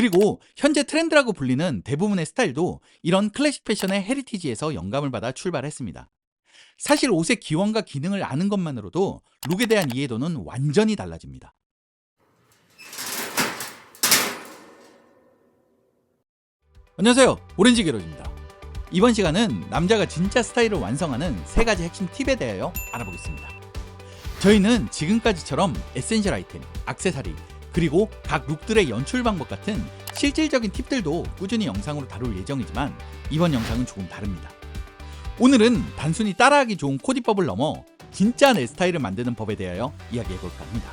그리고 현재 트렌드라고 불리는 대부분의 스타일도 이런 클래식 패션의 헤리티지에서 영감을 받아 출발했습니다. 사실 옷의 기원과 기능을 아는 것만으로도 룩에 대한 이해도는 완전히 달라집니다. 안녕하세요. 오렌지 게로입니다. 이번 시간은 남자가 진짜 스타일을 완성하는 세 가지 핵심 팁에 대하여 알아보겠습니다. 저희는 지금까지처럼 에센셜 아이템, 악세사리, 그리고 각 룩들의 연출 방법 같은 실질적인 팁들도 꾸준히 영상으로 다룰 예정이지만 이번 영상은 조금 다릅니다. 오늘은 단순히 따라하기 좋은 코디법을 넘어 진짜 내 스타일을 만드는 법에 대하여 이야기해볼까 합니다.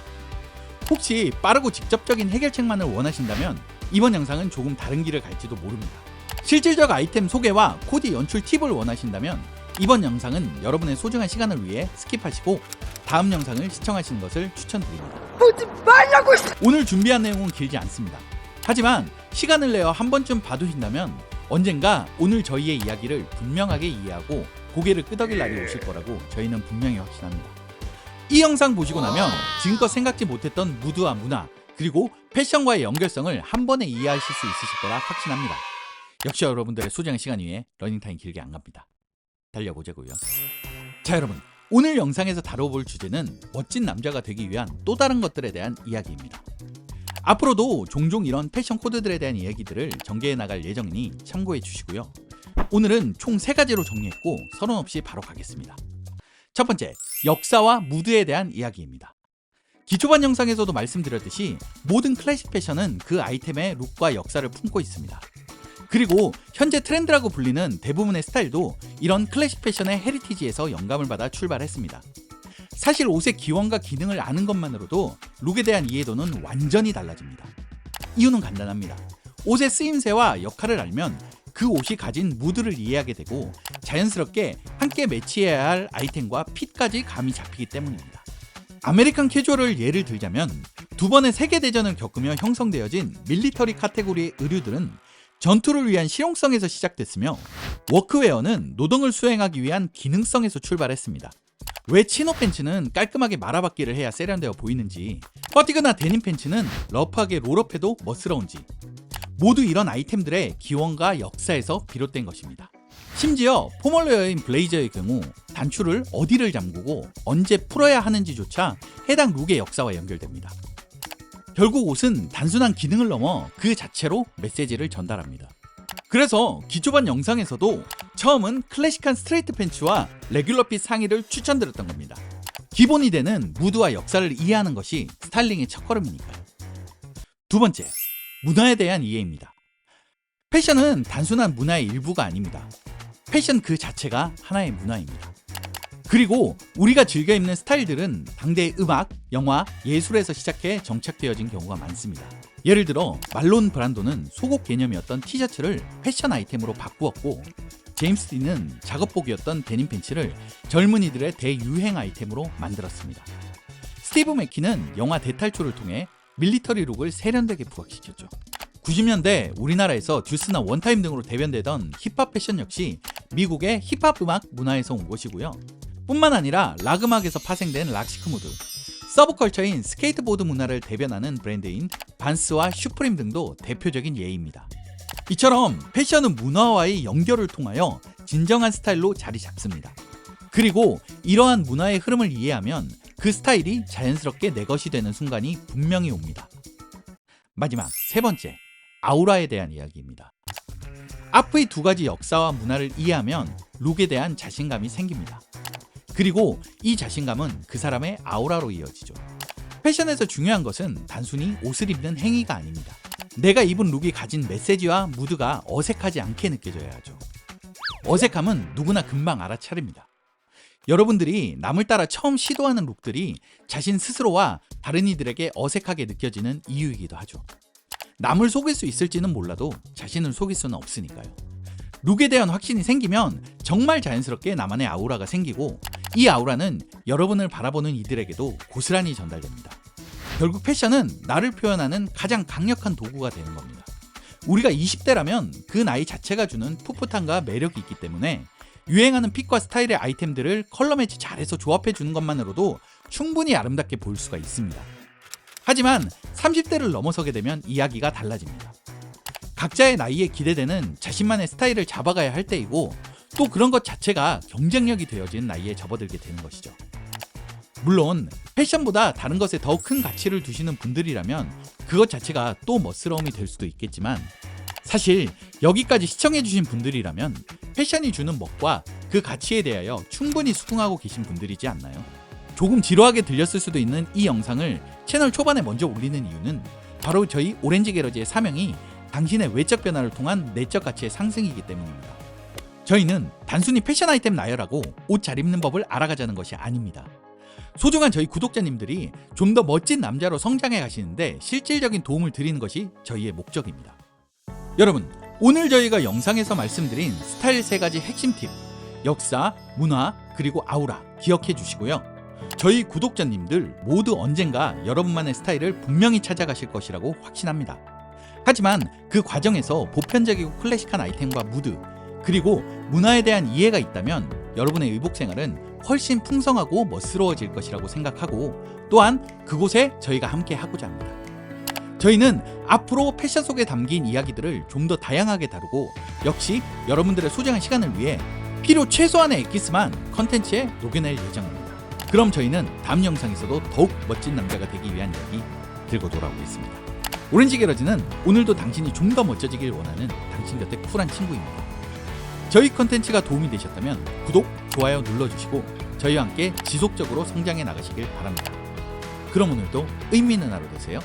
혹시 빠르고 직접적인 해결책만을 원하신다면 이번 영상은 조금 다른 길을 갈지도 모릅니다. 실질적 아이템 소개와 코디 연출 팁을 원하신다면 이번 영상은 여러분의 소중한 시간을 위해 스킵하시고 다음 영상을 시청하시는 것을 추천드립니다. 보지 말라고 오늘 준비한 내용은 길지 않습니다. 하지만 시간을 내어 한 번쯤 봐두신다면 언젠가 오늘 저희의 이야기를 분명하게 이해하고 고개를 끄덕일 날이 오실 거라고 저희는 분명히 확신합니다. 이 영상 보시고 나면 지금껏 생각지 못했던 무드와 문화 그리고 패션과의 연결성을 한 번에 이해하실 수 있으실 거라 확신합니다. 역시 여러분들의 소중한 시간 위에 러닝타임 길게 안 갑니다. 달려보자고요. 자 여러분 오늘 영상에서 다뤄볼 주제는 멋진 남자가 되기 위한 또 다른 것들에 대한 이야기입니다. 앞으로도 종종 이런 패션 코드들에 대한 이야기들을 전개해 나갈 예정이니 참고해 주시고요. 오늘은 총 세 가지로 정리했고 서론 없이 바로 가겠습니다. 첫 번째, 역사와 무드에 대한 이야기입니다. 기초반 영상에서도 말씀드렸듯이 모든 클래식 패션은 그 아이템의 룩과 역사를 품고 있습니다. 그리고 현재 트렌드라고 불리는 대부분의 스타일도 이런 클래식 패션의 헤리티지에서 영감을 받아 출발했습니다. 사실 옷의 기원과 기능을 아는 것만으로도 룩에 대한 이해도는 완전히 달라집니다. 이유는 간단합니다. 옷의 쓰임새와 역할을 알면 그 옷이 가진 무드를 이해하게 되고 자연스럽게 함께 매치해야 할 아이템과 핏까지 감이 잡히기 때문입니다. 아메리칸 캐주얼을 예를 들자면 두 번의 세계대전을 겪으며 형성되어진 밀리터리 카테고리의 의류들은 전투를 위한 실용성에서 시작됐으며 워크웨어는 노동을 수행하기 위한 기능성에서 출발했습니다. 왜 치노 팬츠는 깔끔하게 말아받기를 해야 세련되어 보이는지, 퍼티그나 데님 팬츠는 러프하게 롤업해도 멋스러운지, 모두 이런 아이템들의 기원과 역사에서 비롯된 것입니다. 심지어 포멀웨어인 블레이저의 경우 단추를 어디를 잠그고 언제 풀어야 하는지조차 해당 룩의 역사와 연결됩니다. 결국 옷은 단순한 기능을 넘어 그 자체로 메시지를 전달합니다. 그래서 기초반 영상에서도 처음은 클래식한 스트레이트 팬츠와 레귤러 핏 상의를 추천드렸던 겁니다. 기본이 되는 무드와 역사를 이해하는 것이 스타일링의 첫걸음이니까요. 두 번째, 문화에 대한 이해입니다. 패션은 단순한 문화의 일부가 아닙니다. 패션 그 자체가 하나의 문화입니다. 그리고 우리가 즐겨 입는 스타일들은 당대의 음악, 영화, 예술에서 시작해 정착되어진 경우가 많습니다. 예를 들어 말론 브란도는 속옷 개념이었던 티셔츠를 패션 아이템으로 바꾸었고 제임스 딘은 작업복이었던 데님 팬츠를 젊은이들의 대유행 아이템으로 만들었습니다. 스티브 맥키는 영화 대탈출을 통해 밀리터리 룩을 세련되게 부각시켰죠. 90년대 우리나라에서 듀스나 원타임 등으로 대변되던 힙합 패션 역시 미국의 힙합 음악 문화에서 온 것이고요. 뿐만 아니라 락 음악에서 파생된 락시크 무드, 서브컬처인 스케이트보드 문화를 대변하는 브랜드인 반스와 슈프림 등도 대표적인 예입니다. 이처럼 패션은 문화와의 연결을 통하여 진정한 스타일로 자리 잡습니다. 그리고 이러한 문화의 흐름을 이해하면 그 스타일이 자연스럽게 내 것이 되는 순간이 분명히 옵니다. 마지막 세 번째, 아우라에 대한 이야기입니다. 앞의 두 가지 역사와 문화를 이해하면 룩에 대한 자신감이 생깁니다. 그리고 이 자신감은 그 사람의 아우라로 이어지죠. 패션에서 중요한 것은 단순히 옷을 입는 행위가 아닙니다. 내가 입은 룩이 가진 메시지와 무드가 어색하지 않게 느껴져야 하죠. 어색함은 누구나 금방 알아차립니다. 여러분들이 남을 따라 처음 시도하는 룩들이 자신 스스로와 다른 이들에게 어색하게 느껴지는 이유이기도 하죠. 남을 속일 수 있을지는 몰라도 자신을 속일 수는 없으니까요. 룩에 대한 확신이 생기면 정말 자연스럽게 나만의 아우라가 생기고 이 아우라는 여러분을 바라보는 이들에게도 고스란히 전달됩니다. 결국 패션은 나를 표현하는 가장 강력한 도구가 되는 겁니다. 우리가 20대라면 그 나이 자체가 주는 풋풋함과 매력이 있기 때문에 유행하는 핏과 스타일의 아이템들을 컬러 매치 잘해서 조합해 주는 것만으로도 충분히 아름답게 보일 수가 있습니다. 하지만 30대를 넘어서게 되면 이야기가 달라집니다. 각자의 나이에 기대되는 자신만의 스타일을 잡아가야 할 때이고 또 그런 것 자체가 경쟁력이 되어진 나이에 접어들게 되는 것이죠. 물론 패션보다 다른 것에 더 큰 가치를 두시는 분들이라면 그것 자체가 또 멋스러움이 될 수도 있겠지만 사실 여기까지 시청해주신 분들이라면 패션이 주는 멋과 그 가치에 대하여 충분히 수긍하고 계신 분들이지 않나요? 조금 지루하게 들렸을 수도 있는 이 영상을 채널 초반에 먼저 올리는 이유는 바로 저희 오렌지 게러지의 사명이 당신의 외적 변화를 통한 내적 가치의 상승이기 때문입니다. 저희는 단순히 패션 아이템 나열하고 옷 잘 입는 법을 알아가자는 것이 아닙니다. 소중한 저희 구독자님들이 좀 더 멋진 남자로 성장해 가시는데 실질적인 도움을 드리는 것이 저희의 목적입니다. 여러분, 오늘 저희가 영상에서 말씀드린 스타일 세 가지 핵심 팁, 역사, 문화, 그리고 아우라 기억해 주시고요. 저희 구독자님들 모두 언젠가 여러분만의 스타일을 분명히 찾아가실 것이라고 확신합니다. 하지만 그 과정에서 보편적이고 클래식한 아이템과 무드, 그리고 문화에 대한 이해가 있다면 여러분의 의복 생활은 훨씬 풍성하고 멋스러워질 것이라고 생각하고 또한 그곳에 저희가 함께 하고자 합니다. 저희는 앞으로 패션 속에 담긴 이야기들을 좀 더 다양하게 다루고 역시 여러분들의 소중한 시간을 위해 필요 최소한의 엑기스만 컨텐츠에 녹여낼 예정입니다. 그럼 저희는 다음 영상에서도 더욱 멋진 남자가 되기 위한 이야기 들고 돌아오겠습니다. 오렌지 게러지는 오늘도 당신이 좀 더 멋져지길 원하는 당신 곁의 쿨한 친구입니다. 저희 컨텐츠가 도움이 되셨다면 구독, 좋아요 눌러주시고 저희와 함께 지속적으로 성장해 나가시길 바랍니다. 그럼 오늘도 의미 있는 하루 되세요.